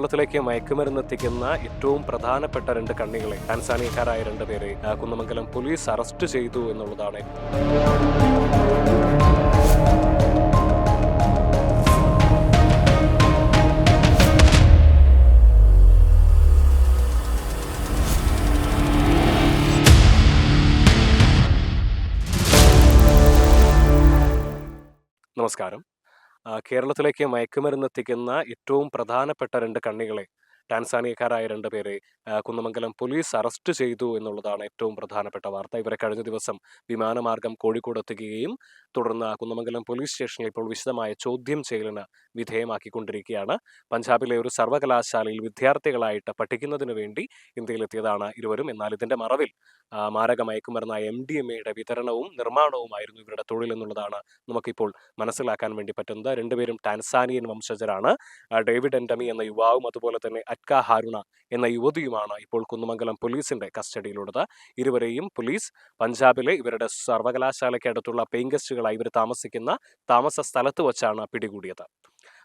കേരളത്തിലേക്ക് മയക്കുമരുന്ന് എത്തിക്കുന്ന ഏറ്റവും പ്രധാനപ്പെട്ട രണ്ട് കണ്ണികളെ ടാൻസാനിയക്കാരായ രണ്ടുപേരെ പേരെ കുന്നമംഗലം പോലീസ് അറസ്റ്റ് ചെയ്തു എന്നുള്ളതാണ്. നമസ്കാരം. കേരളത്തിലേക്ക് മയക്കുമരുന്ന് എത്തിക്കുന്ന ഏറ്റവും പ്രധാനപ്പെട്ട രണ്ട് കണ്ണികളെ ടാൻസാനിയക്കാരായ രണ്ട് പേരെ കുന്നമംഗലം പോലീസ് അറസ്റ്റ് ചെയ്തു എന്നുള്ളതാണ് ഏറ്റവും പ്രധാനപ്പെട്ട വാർത്ത. ഇവരെ കഴിഞ്ഞ ദിവസം വിമാനമാർഗം കോഴിക്കോട് എത്തിക്കുകയും തുടർന്ന് കുന്നമംഗലം പോലീസ് സ്റ്റേഷനിൽ ഇപ്പോൾ വിശദമായ ചോദ്യം ചെയ്യലിന് വിധേയമാക്കിക്കൊണ്ടിരിക്കുകയാണ്. പഞ്ചാബിലെ ഒരു സർവകലാശാലയിൽ വിദ്യാർത്ഥികളായിട്ട് പഠിക്കുന്നതിന് വേണ്ടി ഇന്ത്യയിലെത്തിയതാണ് ഇരുവരും. എന്നാൽ ഇതിന്റെ മറവിൽ മാരക മയക്കുമരുന്നായ എം ഡി എം എയുടെ വിതരണവും നിർമ്മാണവുമായിരുന്നു ഇവരുടെ തൊഴിൽ എന്നുള്ളതാണ് നമുക്കിപ്പോൾ മനസ്സിലാക്കാൻ വേണ്ടി പറ്റുന്നത്. രണ്ടുപേരും ടാൻസാനിയൻ വംശജരാണ്. ഡേവിഡ് എൻഡമി എന്ന യുവാവും അതുപോലെ തന്നെ അറ്റ്ക ഹാരുണ എന്ന യുവതിയുമാണ് ഇപ്പോൾ കുന്നമംഗലം പോലീസിന്റെ കസ്റ്റഡിയിലുള്ളത്. ഇരുവരെയും പോലീസ് പഞ്ചാബിലെ ഇവരുടെ സർവകലാശാലയ്ക്ക് അടുത്തുള്ള പെയിൻ ഗസ്റ്റുകളായി ഇവർ താമസിക്കുന്ന താമസ സ്ഥലത്ത് വച്ചാണ് പിടികൂടിയത്.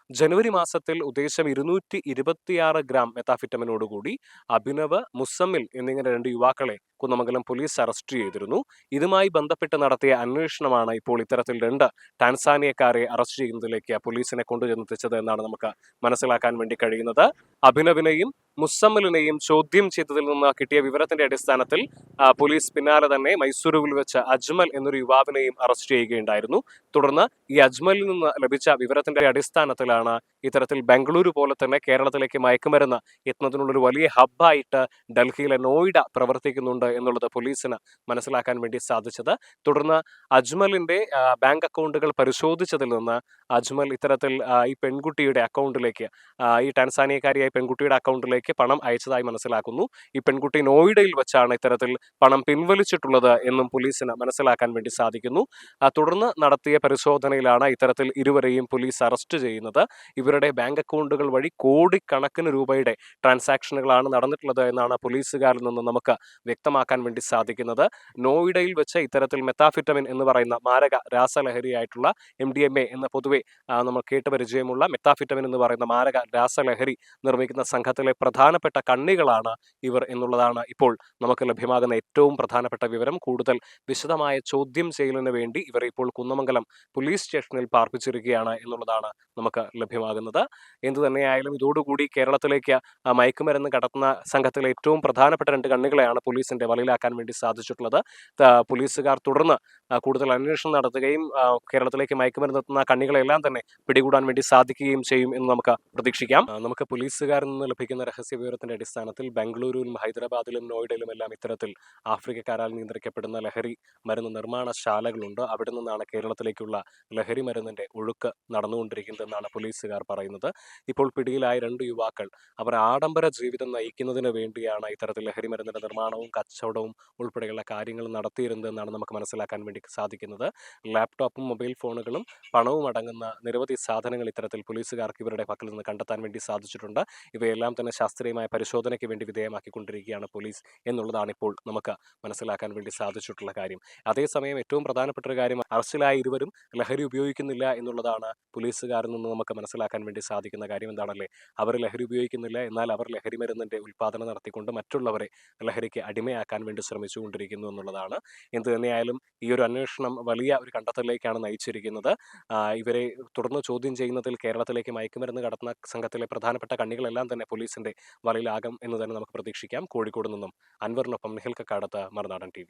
ജനുവരി മാസത്തിൽ ഉദ്ദേശം ഇരുന്നൂറ്റി ഇരുപത്തിയാറ് ഗ്രാം മെത്താഫിറ്റമിനോടുകൂടി അഭിനവ് മുസമ്മിൽ എന്നിങ്ങനെ രണ്ട് യുവാക്കളെ കുന്നമംഗലം പോലീസ് അറസ്റ്റ് ചെയ്തിരുന്നു. ഇതുമായി ബന്ധപ്പെട്ട് നടത്തിയ അന്വേഷണമാണ് ഇപ്പോൾ ഇത്തരത്തിൽ രണ്ട് ടാൻസാനിയക്കാരെ അറസ്റ്റ് ചെയ്യുന്നതിലേക്ക് പോലീസിനെ കൊണ്ടുചെന്നെത്തിച്ചത് എന്നാണ് നമുക്ക് മനസ്സിലാക്കാൻ വേണ്ടി കഴിയുന്നത്. അഭിനവിനെയും മുസമ്മലിനെയും ചോദ്യം ചെയ്തതിൽ നിന്ന് കിട്ടിയ വിവരത്തിന്റെ അടിസ്ഥാനത്തിൽ പോലീസ് പിന്നാലെ തന്നെ മൈസൂരുവിൽ വെച്ച് അജ്മൽ എന്നൊരു യുവാവിനെയും അറസ്റ്റ് ചെയ്യുകയുണ്ടായിരുന്നു. തുടർന്ന് ഈ അജ്മലിൽ നിന്ന് ലഭിച്ച വിവരത്തിന്റെ അടിസ്ഥാനത്തിലാണ് ഇത്തരത്തിൽ ബംഗളൂരു പോലെ തന്നെ കേരളത്തിലേക്ക് മയക്കുമരുന്ന് എത്തുന്നതിനുള്ളൊരു വലിയ ഹബ്ബായിട്ട് ഡൽഹിയിലെ നോയിഡ പ്രവർത്തിക്കുന്നുണ്ട് എന്നുള്ളത് പോലീസിന് മനസ്സിലാക്കാൻ വേണ്ടി സാധിച്ചത്. തുടർന്ന് അജ്മലിന്റെ ബാങ്ക് അക്കൗണ്ടുകൾ പരിശോധിച്ചതിൽ നിന്ന് അജ്മൽ ഇത്തരത്തിൽ ഈ പെൺകുട്ടിയുടെ അക്കൗണ്ടിലേക്ക് ഈ ടാൻസാനിയക്കാരിയായ പെൺകുട്ടിയുടെ അക്കൗണ്ടിലേക്ക് പണം അയച്ചതായി മനസ്സിലാക്കുന്നു. ഈ പെൺകുട്ടി നോയിഡയിൽ വെച്ചാണ് ഇത്തരത്തിൽ പണം പിൻവലിച്ചിട്ടുള്ളത് എന്നും പോലീസിന് മനസ്സിലാക്കാൻ വേണ്ടി സാധിക്കുന്നു. തുടർന്ന് നടത്തിയ പരിശോധനയിലാണ് ഇത്തരത്തിൽ ഇരുവരെയും പോലീസ് അറസ്റ്റ് ചെയ്യുന്നത്. ഇവരുടെ ബാങ്ക് അക്കൗണ്ടുകൾ വഴി കോടിക്കണക്കിന് രൂപയുടെ ട്രാൻസാക്ഷനുകളാണ് നടന്നിട്ടുള്ളത് എന്നാണ് പോലീസുകാരിൽ നിന്ന് നമുക്ക് വ്യക്തമാക്കാൻ വേണ്ടി സാധിക്കുന്നത്. നോയിഡയിൽ വെച്ച് ഇത്തരത്തിൽ മെത്താഫിറ്റമിൻ എന്ന് പറയുന്ന മാരക രാസലഹരിയായിട്ടുള്ള എം ഡി എം എ എന്ന പൊതുവെ ആ, നമ്മൾ കേട്ട് പരിചയമുള്ള മെത്താഫിറ്റമിൻ എന്ന് പറയുന്ന മാരക രാസലഹരി നിർമ്മിക്കുന്ന സംഘത്തിലെ പ്രധാനപ്പെട്ട കണ്ണികളാണ് ഇവർ എന്നുള്ളതാണ് ഇപ്പോൾ നമുക്ക് ലഭ്യമാകുന്ന ഏറ്റവും പ്രധാനപ്പെട്ട വിവരം. കൂടുതൽ വിശദമായ ചോദ്യം ചെയ്യലിന് വേണ്ടി ഇവർ ഇപ്പോൾ കുന്നമംഗലം പോലീസ് സ്റ്റേഷനിൽ പാർപ്പിച്ചിരിക്കുകയാണ് എന്നുള്ളതാണ് നമുക്ക് ലഭ്യമാകുന്നത്. എന്തു തന്നെയായാലും ഇതോടുകൂടി കേരളത്തിലേക്ക് മയക്കുമരുന്ന് കടത്തുന്ന സംഘത്തിലെ ഏറ്റവും പ്രധാനപ്പെട്ട രണ്ട് കണ്ണികളെയാണ് പോലീസിന്റെ വലയിലാക്കാൻ വേണ്ടി സാധിച്ചിട്ടുള്ളത്. പോലീസുകാർ തുടർന്ന് കൂടുതൽ അന്വേഷണം നടത്തുകയും കേരളത്തിലേക്ക് മയക്കുമരുന്ന് എത്തുന്ന കണ്ണികളെല്ലാം തന്നെ പിടികൂടാൻ വേണ്ടി സാധിക്കുകയും ചെയ്യും എന്ന് നമുക്ക് പ്രതീക്ഷിക്കാം. നമുക്ക് പോലീസുകാരിൽ നിന്ന് ലഭിക്കുന്ന രഹസ്യ വിവരത്തിന്റെ അടിസ്ഥാനത്തിൽ ബംഗളൂരുവിലും ഹൈദരാബാദിലും നോയിഡയിലും എല്ലാം ഇത്തരത്തിൽ ആഫ്രിക്കക്കാരാൽ നിയന്ത്രിക്കപ്പെടുന്ന ലഹരി മരുന്ന് നിർമ്മാണശാലകളുണ്ട് അവിടെ നിന്നാണ് കേരളത്തിലേക്കുള്ള ലഹരി മരുന്നിന്റെ ഒഴുക്ക് നടന്നുകൊണ്ടിരിക്കുന്നതെന്നാണ് പോലീസുകാർ പറയുന്നത്. ഇപ്പോൾ പിടിയിലായ രണ്ട് യുവാക്കൾ അവർ ആഡംബര ജീവിതം നയിക്കുന്നതിന് വേണ്ടിയാണ് ഇത്തരത്തിൽ ലഹരി മരുന്നിന്റെ നിർമ്മാണവും കച്ചവടവും ഉൾപ്പെടെയുള്ള കാര്യങ്ങൾ നടത്തിയിരുന്നതെന്നാണ് നമുക്ക് മനസ്സിലാക്കാൻ വേണ്ടി സാധിക്കുന്നത്. ലാപ്ടോപ്പും മൊബൈൽ ഫോണുകളും പണവും അടങ്ങുന്ന നിരവധി സാധനങ്ങൾ ഇത്തരത്തിൽ പോലീസുകാർക്ക് ഇവരുടെ പക്കൽ നിന്ന് കണ്ടെത്താൻ വേണ്ടി സാധിച്ചിട്ടുണ്ട്. ഇവയെല്ലാം തന്നെ ശാസ്ത്രീയമായ പരിശോധനയ്ക്ക് വേണ്ടി വിധേയമാക്കിക്കൊണ്ടിരിക്കുകയാണ് പോലീസ് എന്നുള്ളതാണ് ഇപ്പോൾ നമുക്ക് മനസ്സിലാക്കാൻ വേണ്ടി സാധിച്ചിട്ടുള്ള കാര്യം. അതേസമയം ഏറ്റവും പ്രധാനപ്പെട്ട ഒരു കാര്യം അറസ്റ്റിലായ ഇരുവരും ലഹരി ഉപയോഗിക്കുന്നില്ല എന്നുള്ളതാണ് പോലീസുകാരിൽ നിന്ന് നമുക്ക് മനസ്സിലാക്കാൻ വേണ്ടി സാധിക്കുന്ന കാര്യം എന്താണല്ലേ? അവർ ലഹരി ഉപയോഗിക്കുന്നില്ല എന്നാൽ അവർ ലഹരി മരുന്നിന്റെ ഉൽപ്പാദനം നടത്തിക്കൊണ്ട് മറ്റുള്ളവരെ ലഹരിക്ക് അടിമയാക്കാൻ വേണ്ടി ശ്രമിച്ചുകൊണ്ടിരിക്കുന്നു എന്നുള്ളതാണ്. എന്ത് തന്നെയായാലും ഈ ഒരു അന്വേഷണം വലിയ ഒരു കണ്ടെത്തലിലേക്കാണ് നയിച്ചിരിക്കുന്നത്. ഇവരെ തുടർന്ന് ചോദ്യം ചെയ്യുന്നതിൽ കേരളത്തിലേക്ക് മയക്കുമരുന്ന് കടത്തുന്ന സംഘത്തിലെ പ്രധാനപ്പെട്ട കണ്ണികളെല്ലാം തന്നെ പോലീസിന്റെ വലയിലാകും എന്ന് തന്നെ നമുക്ക് പ്രതീക്ഷിക്കാം. കോഴിക്കോട് നിന്നും അൻവറിനൊപ്പം നിഹിൽ കക്കാടത്ത് മറുനാടൻ ടി